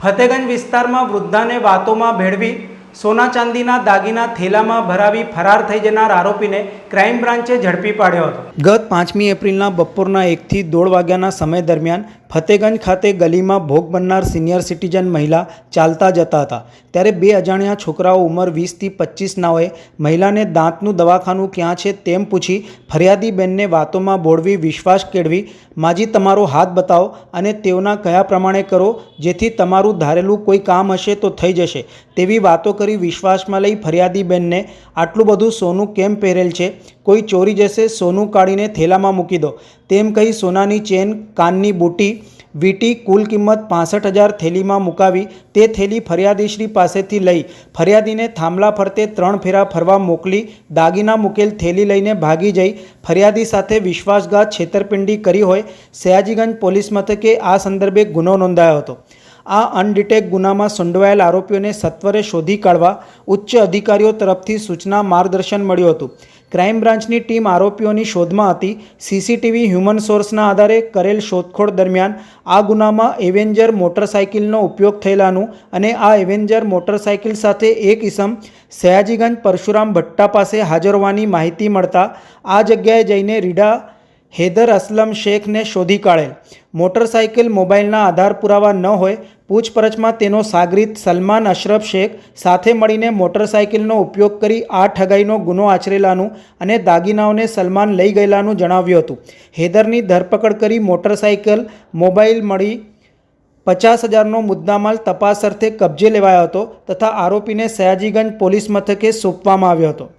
ફતેગંજ વિસ્તારમાં વૃદ્ધાને વાતોમાં ભેળવી સોના ચાંદીના દાગીના થેલામાં ભરાવી ફરાર થઈ જનાર આરોપીને ક્રાઇમ બ્રાન્ચે ઝડપી પાડ્યો હતો. ગત પાંચમી એપ્રિલના બપોરના એકથી દોઢ વાગ્યાના સમય દરમિયાન ફતેગંજ ખાતે ગલીમાં ભોગ બનનાર સિનિયર સિટીઝન મહિલા ચાલતા જતા હતા. ત્યારે બે અજાણ્યા છોકરાઓ ઉંમર વીસથી પચીસનાઓએ મહિલાને દાંતનું દવાખાનું ક્યાં છે તેમ પૂછી ફરિયાદી બેનને વાતોમાં બોળવી વિશ્વાસ કેળવી, માજી તમારો હાથ બતાવો અને તેઓના કયા પ્રમાણે કરો જેથી તમારું ધારેલું કોઈ કામ હશે તો થઈ જશે. તેવી વાતો કરી વિશ્વાસમાં લઈ ફરિયાદી બેનને, આટલું બધું સોનું કેમ પહેરેલ છે? કોઈ ચોરી જશે, સોનું કાઢીને થેલામાં મૂકી દો. તેમ કહી સોનાની ચેન, કાનની બુટી, વીટી કુલ કિંમત પાસઠ હજાર થેલીમાં મુકાવી તે થેલી ફરિયાદીશ્રી પાસેથી લઈ. ફરિયાદીને થાંભલા ફરતે ત્રણ ફેરા ફરવા મોકલી દાગીના મૂકેલ થેલી લઈને ભાગી જઈ. ફરિયાદી સાથે વિશ્વાસઘાત છેતરપિંડી કરી હોય સયાજીગંજ પોલીસ મથકે આ સંદર્ભે ગુનો નોંધાયો હતો. આ અનડિટેક ગુનામાં સંડોવાયેલ આરોપીઓને સત્વરે શોધી કાઢવા ઉચ્ચ અધિકારીઓ તરફથી સૂચના માર્ગદર્શન મળ્યું હતું. ક્રાઇમ બ્રાન્ચની ટીમ આરોપીઓની શોધમાં હતી. સીસીટીવી હ્યુમન સોર્સના આધારે કરેલ શોધખોળ દરમિયાન આ ગુનામાં એવેન્જર મોટરસાઇકલનો ઉપયોગ થયેલાનું અને આ એવેન્જર મોટરસાઇકલ સાથે એક ઇસમ સયાજીગંજ પરશુરામ ભટ્ટા પાસે હાજર હોવાની માહિતી મળતા આ જગ્યાએ જઈને રીડા હૈદર અસલમ શેખને શોધી કાઢેલ મોટરસાઇકલ મોબાઈલના આધાર પુરાવા ન હોય, પૂછપરછમાં તેનો સાગરીત સલમાન અશરફ શેખ સાથે મળીને મોટરસાઇકલનો ઉપયોગ કરી આ ઠગાઈનો ગુનો આચરેલાનું અને દાગીનાઓને સલમાન લઈ ગયેલાનું જણાવ્યું હતું. હૈદરની ધરપકડ કરી મોટરસાઇકલ મોબાઈલ મળી પચાસ હજારનો મુદ્દામાલ તપાસ અર્થે કબજે લેવાયો હતો તથા આરોપીને સયાજીગંજ પોલીસ મથકે સોંપવામાં આવ્યો હતો.